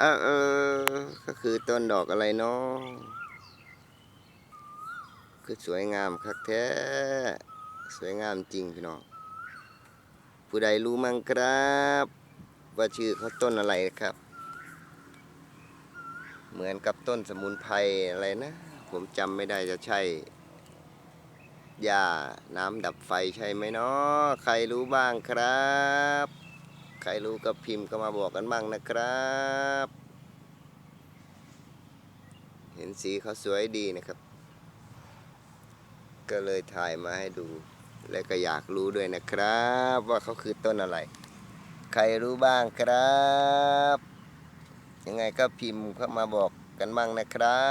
เออเออก็คือต้นดอกอะไรเนาะคือสวยงามคักแท้ สวยงามจริงพี่น้องผู้ใดรู้มั่งครับ ว่าชื่อเขาต้นอะไรครับ เหมือนกับต้นสมุนไพรอะไรนะ ผมจำไม่ได้จะใช่ยาน้ำดับไฟใช่ไหมเนาะใครรู้บ้างครับ ใครรู้ก็พิมพ์ก็มาบอกกันบ้างนะครับ เห็นสีเขาสวยดีนะครับ ก็เลยถ่ายมาให้ดู และก็อยากรู้ด้วยนะครับ ว่าเขาคือต้นอะไร ใครรู้บ้างครับ ยังไงก็พิมพ์เข้ามาบอกกันบ้างนะครั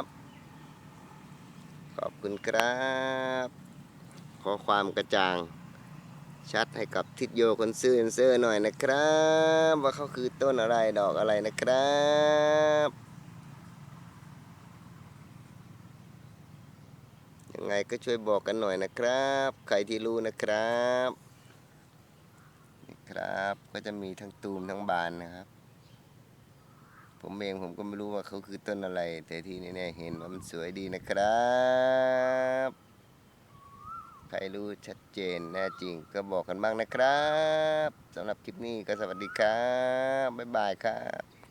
บ ขอบคุณครับ ขอความกระจ่าง ชัดให้กับทิศโยคนซื่อเซอร์หน่อยนะครับ ว่าเขาคือต้นอะไรดอกอะไรนะครับยังไงก็ช่วยบอกกันหน่อยนะครับ ใครที่รู้นะครับนี่ครับก็จะมีทั้งตูมทั้งบานนะครับ ผมเองผมก็ไม่รู้ว่าเขาคือต้นอะไร แต่ที่แน่ๆเห็นว่ามันสวยดีนะครับ ครรู้ชัดเจนแน่จริงก็บอกกันบ้างนะครับสำหรับคลิปนี้ก็สวัสดีครับ บ๊ายบายครับ